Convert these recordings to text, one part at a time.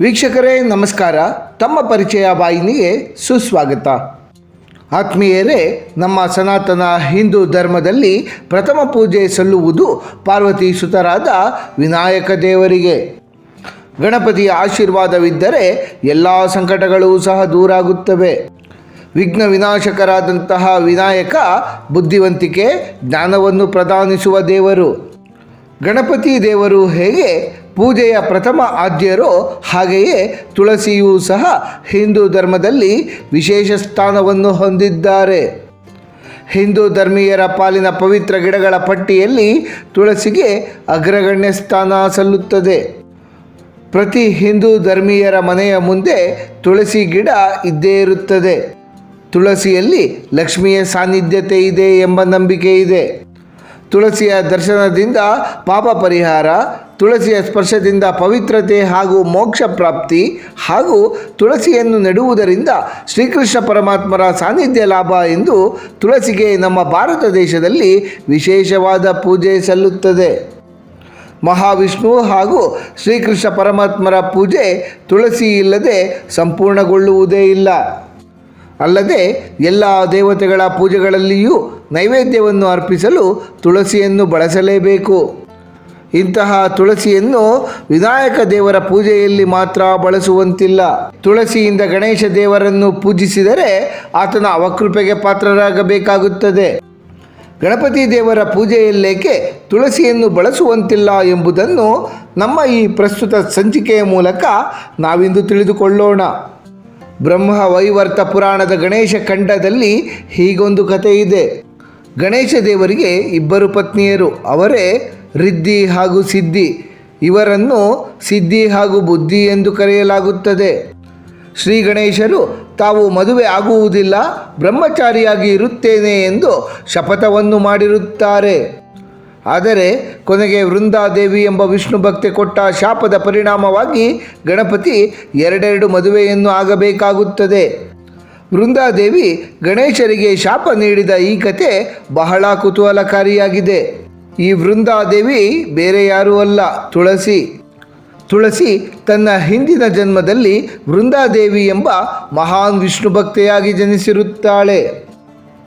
ವೀಕ್ಷಕರೇ, ನಮಸ್ಕಾರ. ತಮ್ಮ ಪರಿಚಯ ವಾಹಿನಿಗೆ ಸುಸ್ವಾಗತ. ಆತ್ಮೀಯರೇ, ನಮ್ಮ ಸನಾತನ ಹಿಂದೂ ಧರ್ಮದಲ್ಲಿ ಪ್ರಥಮ ಪೂಜೆ ಸಲ್ಲುವುದು ಪಾರ್ವತಿ ಸುತರಾದ ವಿನಾಯಕ ದೇವರಿಗೆ. ಗಣಪತಿಯ ಆಶೀರ್ವಾದವಿದ್ದರೆ ಎಲ್ಲ ಸಂಕಟಗಳು ಸಹ ದೂರಾಗುತ್ತವೆ. ವಿಘ್ನ ವಿನಾಶಕರಾದಂತಹ ವಿನಾಯಕ ಬುದ್ಧಿವಂತಿಕೆ, ಜ್ಞಾನವನ್ನು ಪ್ರದಾನಿಸುವ ದೇವರು. ಗಣಪತಿ ದೇವರು ಹೇಗೆ? ಪೂಜೆಯ ಪ್ರಥಮ ಆದ್ಯರು ಹಾಗೆಯೇ ತುಳಸಿಯೂ ಸಹ ಹಿಂದೂ ಧರ್ಮದಲ್ಲಿ ವಿಶೇಷ ಸ್ಥಾನವನ್ನು ಹೊಂದಿದ್ದಾರೆ. ಹಿಂದೂ ಧರ್ಮೀಯರ ಪಾಲಿನ ಪವಿತ್ರ ಗಿಡಗಳ ಪಟ್ಟಿಯಲ್ಲಿ ತುಳಸಿಗೆ ಅಗ್ರಗಣ್ಯ ಸ್ಥಾನ ಸಲ್ಲುತ್ತದೆ. ಪ್ರತಿ ಹಿಂದೂ ಧರ್ಮೀಯರ ಮನೆಯ ಮುಂದೆ ತುಳಸಿ ಗಿಡ ಇದ್ದೇ ಇರುತ್ತದೆ. ತುಳಸಿಯಲ್ಲಿ ಲಕ್ಷ್ಮಿಯ ಸಾನ್ನಿಧ್ಯತೆ ಇದೆ ಎಂಬ ನಂಬಿಕೆ ಇದೆ. ತುಳಸಿಯ ದರ್ಶನದಿಂದ ಪಾಪ ಪರಿಹಾರ, ತುಳಸಿಯ ಸ್ಪರ್ಶದಿಂದ ಪವಿತ್ರತೆ ಹಾಗೂ ಮೋಕ್ಷ ಪ್ರಾಪ್ತಿ ಹಾಗೂ ತುಳಸಿಯನ್ನು ನೆಡುವುದರಿಂದ ಶ್ರೀಕೃಷ್ಣ ಪರಮಾತ್ಮರ ಸಾನ್ನಿಧ್ಯ ಲಾಭ ಎಂದು ತುಳಸಿಗೆ ನಮ್ಮ ಭಾರತ ದೇಶದಲ್ಲಿ ವಿಶೇಷವಾದ ಪೂಜೆ ಸಲ್ಲುತ್ತದೆ. ಮಹಾವಿಷ್ಣು ಹಾಗೂ ಶ್ರೀಕೃಷ್ಣ ಪರಮಾತ್ಮರ ಪೂಜೆ ತುಳಸಿ ಇಲ್ಲದೆ ಸಂಪೂರ್ಣಗೊಳ್ಳುವುದೇ ಇಲ್ಲ. ಅಲ್ಲದೆ ಎಲ್ಲ ದೇವತೆಗಳ ಪೂಜೆಗಳಲ್ಲಿಯೂ ನೈವೇದ್ಯವನ್ನು ಅರ್ಪಿಸಲು ತುಳಸಿಯನ್ನು ಬಳಸಲೇಬೇಕು. ಇಂತಹ ತುಳಸಿಯನ್ನು ವಿನಾಯಕ ದೇವರ ಪೂಜೆಯಲ್ಲಿ ಮಾತ್ರ ಬಳಸುವಂತಿಲ್ಲ. ತುಳಸಿಯಿಂದ ಗಣೇಶ ದೇವರನ್ನು ಪೂಜಿಸಿದರೆ ಆತನ ಅವಕೃಪೆಗೆ ಪಾತ್ರರಾಗಬೇಕಾಗುತ್ತದೆ. ಗಣಪತಿ ದೇವರ ಪೂಜೆಯಲ್ಲೇಕೆ ತುಳಸಿಯನ್ನು ಬಳಸುವಂತಿಲ್ಲ ಎಂಬುದನ್ನು ನಮ್ಮ ಈ ಪ್ರಸ್ತುತ ಸಂಚಿಕೆಯ ಮೂಲಕ ನಾವಿಂದು ತಿಳಿದುಕೊಳ್ಳೋಣ. ಬ್ರಹ್ಮ ವೈವರ್ತ ಪುರಾಣದ ಗಣೇಶ ಖಂಡದಲ್ಲಿ ಹೀಗೊಂದು ಕಥೆ ಇದೆ. ಗಣೇಶ ದೇವರಿಗೆ ಇಬ್ಬರು ಪತ್ನಿಯರು, ಅವರೇ ರಿದ್ದಿ ಹಾಗೂ ಸಿದ್ಧಿ. ಇವರನ್ನು ಸಿದ್ಧಿ ಹಾಗೂ ಬುದ್ಧಿ ಎಂದು ಕರೆಯಲಾಗುತ್ತದೆ. ಶ್ರೀ ಗಣೇಶರು, ತಾವು ಮದುವೆ ಆಗುವುದಿಲ್ಲ, ಬ್ರಹ್ಮಚಾರಿಯಾಗಿ ಇರುತ್ತೇನೆ ಎಂದು ಶಪಥವನ್ನು ಮಾಡಿರುತ್ತಾರೆ. ಆದರೆ ಕೊನೆಗೆ ವೃಂದಾದೇವಿ ಎಂಬ ವಿಷ್ಣು ಭಕ್ತಿ ಕೊಟ್ಟ ಶಾಪದ ಪರಿಣಾಮವಾಗಿ ಗಣಪತಿ ಎರಡೆರಡು ಮದುವೆಯನ್ನು ಆಗಬೇಕಾಗುತ್ತದೆ. ವೃಂದಾದೇವಿ ಗಣೇಶರಿಗೆ ಶಾಪ ನೀಡಿದ ಈ ಕತೆ ಬಹಳ ಕುತೂಹಲಕಾರಿಯಾಗಿದೆ. ಈ ವೃಂದಾದೇವಿ ಬೇರೆ ಯಾರೂ ಅಲ್ಲ, ತುಳಸಿ. ತುಳಸಿ ತನ್ನ ಹಿಂದಿನ ಜನ್ಮದಲ್ಲಿ ವೃಂದಾದೇವಿ ಎಂಬ ಮಹಾನ್ ವಿಷ್ಣು ಭಕ್ತೆಯಾಗಿ ಜನಿಸಿರುತ್ತಾಳೆ.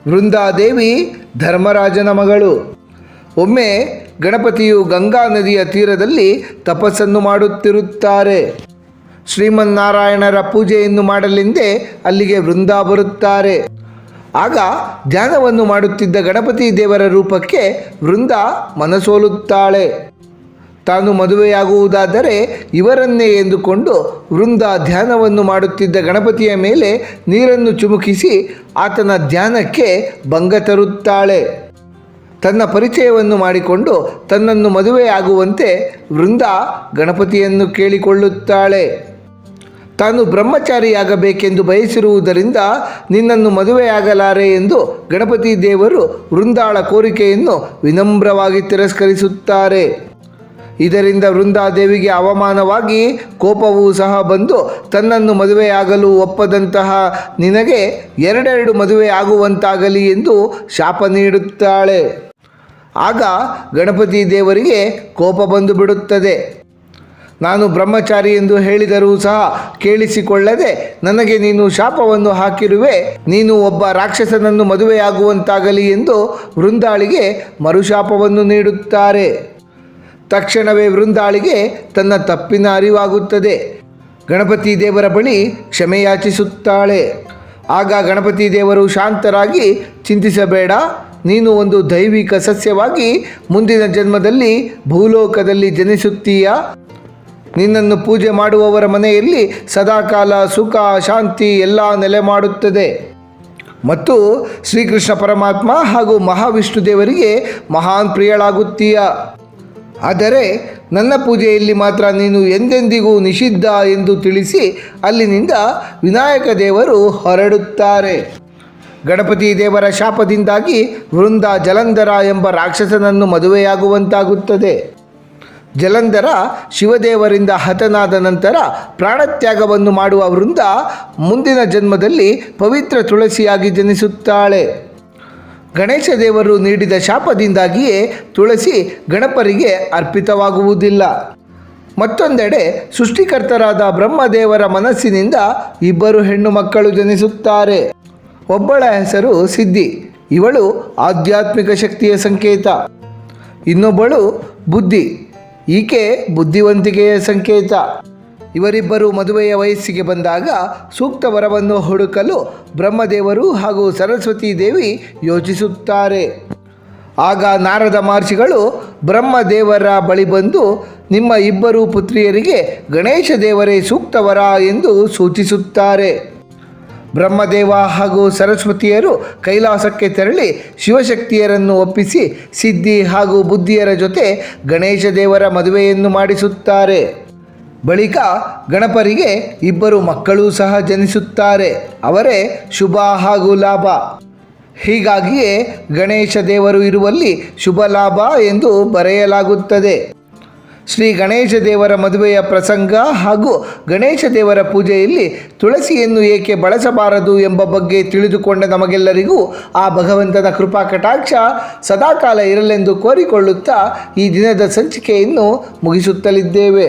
ವೃಂದಾದೇವಿ ಧರ್ಮರಾಜನ ಮಗಳು. ಒಮ್ಮೆ ಗಣಪತಿಯು ಗಂಗಾ ನದಿಯ ತೀರದಲ್ಲಿ ತಪಸ್ಸನ್ನು ಮಾಡುತ್ತಿರುತ್ತಾರೆ. ಶ್ರೀಮನ್ನಾರಾಯಣರ ಪೂಜೆಯನ್ನು ಮಾಡಲೆಂದೇ ಅಲ್ಲಿಗೆ ವೃಂದ ಬರುತ್ತಾರೆ. ಆಗ ಧ್ಯಾನವನ್ನು ಮಾಡುತ್ತಿದ್ದ ಗಣಪತಿ ದೇವರ ರೂಪಕ್ಕೆ ವೃಂದ ಮನಸೋಲುತ್ತಾಳೆ. ತಾನು ಮದುವೆಯಾಗುವುದಾದರೆ ಇವರನ್ನೇ ಎಂದುಕೊಂಡು ವೃಂದ ಧ್ಯಾನವನ್ನು ಮಾಡುತ್ತಿದ್ದ ಗಣಪತಿಯ ಮೇಲೆ ನೀರನ್ನು ಚುಮುಕಿಸಿ ಆತನ ಧ್ಯಾನಕ್ಕೆ ಭಂಗ ತರುತ್ತಾಳೆ. ತನ್ನ ಪರಿಚಯವನ್ನು ಮಾಡಿಕೊಂಡು ತನ್ನನ್ನು ಮದುವೆಯಾಗುವಂತೆ ವೃಂದ ಗಣಪತಿಯನ್ನು ಕೇಳಿಕೊಳ್ಳುತ್ತಾಳೆ. ತಾನು ಬ್ರಹ್ಮಚಾರಿಯಾಗಬೇಕೆಂದು ಬಯಸಿರುವುದರಿಂದ ನಿನ್ನನ್ನು ಮದುವೆಯಾಗಲಾರೆ ಎಂದು ಗಣಪತಿ ದೇವರು ವೃಂದಾಳ ಕೋರಿಕೆಯನ್ನು ವಿನಮ್ರವಾಗಿ ತಿರಸ್ಕರಿಸುತ್ತಾರೆ. ಇದರಿಂದ ವೃಂದಾದೇವಿಗೆ ಅವಮಾನವಾಗಿ ಕೋಪವೂ ಸಹ ಬಂದು ತನ್ನನ್ನು ಮದುವೆಯಾಗಲು ಒಪ್ಪದಂತಹ ನಿನಗೆ ಎರಡೆರಡು ಮದುವೆ ಆಗುವಂತಾಗಲಿ ಎಂದು ಶಾಪ ನೀಡುತ್ತಾಳೆ. ಆಗ ಗಣಪತಿ ದೇವರಿಗೆ ಕೋಪ ಬಂದು ಬಿಡುತ್ತದೆ. ನಾನು ಬ್ರಹ್ಮಚಾರಿ ಎಂದು ಹೇಳಿದರೂ ಸಹ ಕೇಳಿಸಿಕೊಳ್ಳದೆ ನನಗೆ ನೀನು ಶಾಪವನ್ನು ಹಾಕಿರುವೆ, ನೀನು ಒಬ್ಬ ರಾಕ್ಷಸನನ್ನು ಮದುವೆಯಾಗುವಂತಾಗಲಿ ಎಂದು ವೃಂದಾಳಿಗೆ ಮರುಶಾಪವನ್ನು ನೀಡುತ್ತಾರೆ. ತಕ್ಷಣವೇ ವೃಂದಾಳಿಗೆ ತನ್ನ ತಪ್ಪಿನ ಅರಿವಾಗುತ್ತದೆ. ಗಣಪತಿ ದೇವರ ಬಳಿ ಕ್ಷಮೆಯಾಚಿಸುತ್ತಾಳೆ ಆಗ ಗಣಪತಿ ದೇವರು ಶಾಂತರಾಗಿ, ಚಿಂತಿಸಬೇಡ, ನೀನು ಒಂದು ದೈವಿಕ ಸಸ್ಯವಾಗಿ ಮುಂದಿನ ಜನ್ಮದಲ್ಲಿ ಭೂಲೋಕದಲ್ಲಿ ಜನಿಸುತ್ತೀಯ? ನಿನ್ನನ್ನು ಪೂಜೆ ಮಾಡುವವರ ಮನೆಯಲ್ಲಿ ಸದಾಕಾಲ ಸುಖ, ಶಾಂತಿ ಎಲ್ಲ ನೆಲೆ ಮಾಡುತ್ತದೆ. ಮತ್ತು ಶ್ರೀಕೃಷ್ಣ ಪರಮಾತ್ಮ ಹಾಗೂ ಮಹಾವಿಷ್ಣು ದೇವರಿಗೆ ಮಹಾನ್ ಪ್ರಿಯಳಾಗುತ್ತೀಯ? ಆದರೆ ನನ್ನ ಪೂಜೆಯಲ್ಲಿ ಮಾತ್ರ ನೀನು ಎಂದೆಂದಿಗೂ ನಿಷಿದ್ಧ ಎಂದು ತಿಳಿಸಿ ಅಲ್ಲಿನಿಂದ ವಿನಾಯಕ ದೇವರು ಹೊರಡುತ್ತಾರೆ. ಗಣಪತಿ ದೇವರ ಶಾಪದಿಂದಾಗಿ ವೃಂದ ಜಲಂಧರ ಎಂಬ ರಾಕ್ಷಸನನ್ನು ಮದುವೆಯಾಗುವಂತಾಗುತ್ತದೆ. ಜಲಂಧರ ಶಿವದೇವರಿಂದ ಹತನಾದ ನಂತರ ಪ್ರಾಣತ್ಯಾಗವನ್ನು ಮಾಡುವ ವೃಂದ ಮುಂದಿನ ಜನ್ಮದಲ್ಲಿ ಪವಿತ್ರ ತುಳಸಿಯಾಗಿ ಜನಿಸುತ್ತಾಳೆ. ಗಣೇಶ ದೇವರು ನೀಡಿದ ಶಾಪದಿಂದಾಗಿಯೇ ತುಳಸಿ ಗಣಪರಿಗೆ ಅರ್ಪಿತವಾಗುವುದಿಲ್ಲ. ಮತ್ತೊಂದೆಡೆ ಸೃಷ್ಟಿಕರ್ತರಾದ ಬ್ರಹ್ಮದೇವರ ಮನಸ್ಸಿನಿಂದ ಇಬ್ಬರು ಹೆಣ್ಣು ಮಕ್ಕಳು ಜನಿಸುತ್ತಾರೆ. ಒಬ್ಬಳ ಹೆಸರು ಸಿದ್ಧಿ, ಇವಳು ಆಧ್ಯಾತ್ಮಿಕ ಶಕ್ತಿಯ ಸಂಕೇತ. ಇನ್ನೊಬ್ಬಳು ಬುದ್ಧಿ, ಈಕೆ ಬುದ್ಧಿವಂತಿಕೆಯ ಸಂಕೇತ. ಇವರಿಬ್ಬರು ಮದುವೆಯ ವಯಸ್ಸಿಗೆ ಬಂದಾಗ ಸೂಕ್ತ ವರವನ್ನು ಹುಡುಕಲು ಬ್ರಹ್ಮದೇವರು ಹಾಗೂ ಸರಸ್ವತೀ ದೇವಿ ಯೋಚಿಸುತ್ತಾರೆ. ಆಗ ನಾರದ ಮಹರ್ಷಿಗಳು ಬ್ರಹ್ಮದೇವರ ಬಳಿ ಬಂದು, ನಿಮ್ಮ ಇಬ್ಬರು ಪುತ್ರಿಯರಿಗೆ ಗಣೇಶ ದೇವರೇ ಸೂಕ್ತವರ ಎಂದು ಸೂಚಿಸುತ್ತಾರೆ. ಬ್ರಹ್ಮದೇವ ಹಾಗೂ ಸರಸ್ವತಿಯರು ಕೈಲಾಸಕ್ಕೆ ತೆರಳಿ ಶಿವಶಕ್ತಿಯರನ್ನು ಒಪ್ಪಿಸಿ, ಸಿದ್ಧಿ ಹಾಗೂ ಬುದ್ಧಿಯರ ಜೊತೆ ಗಣೇಶ ದೇವರ ಮದುವೆಯನ್ನು ಮಾಡಿಸುತ್ತಾರೆ. ಬಳಿಕ ಗಣಪರಿಗೆ ಇಬ್ಬರು ಮಕ್ಕಳೂ ಸಹ ಜನಿಸುತ್ತಾರೆ. ಅವರೇ ಶುಭ ಹಾಗೂ ಲಾಭ. ಹೀಗಾಗಿಯೇ ಗಣೇಶ ದೇವರು ಇರುವಲ್ಲಿ ಶುಭ ಲಾಭ ಎಂದು ಬರೆಯಲಾಗುತ್ತದೆ. ಶ್ರೀ ಗಣೇಶ ದೇವರ ಮದುವೆಯ ಪ್ರಸಂಗ ಹಾಗೂ ಗಣೇಶ ದೇವರ ಪೂಜೆಯಲ್ಲಿ ತುಳಸಿಯನ್ನು ಏಕೆ ಬಳಸಬಾರದು ಎಂಬ ಬಗ್ಗೆ ತಿಳಿದುಕೊಂಡ ನಮಗೆಲ್ಲರಿಗೂ ಆ ಭಗವಂತನ ಕೃಪಾ ಕಟಾಕ್ಷ ಸದಾಕಾಲ ಇರಲೆಂದು ಕೋರಿಕೊಳ್ಳುತ್ತಾ ಈ ದಿನದ ಸಂಚಿಕೆಯನ್ನು ಮುಗಿಸುತ್ತಲಿದ್ದೇವೆ.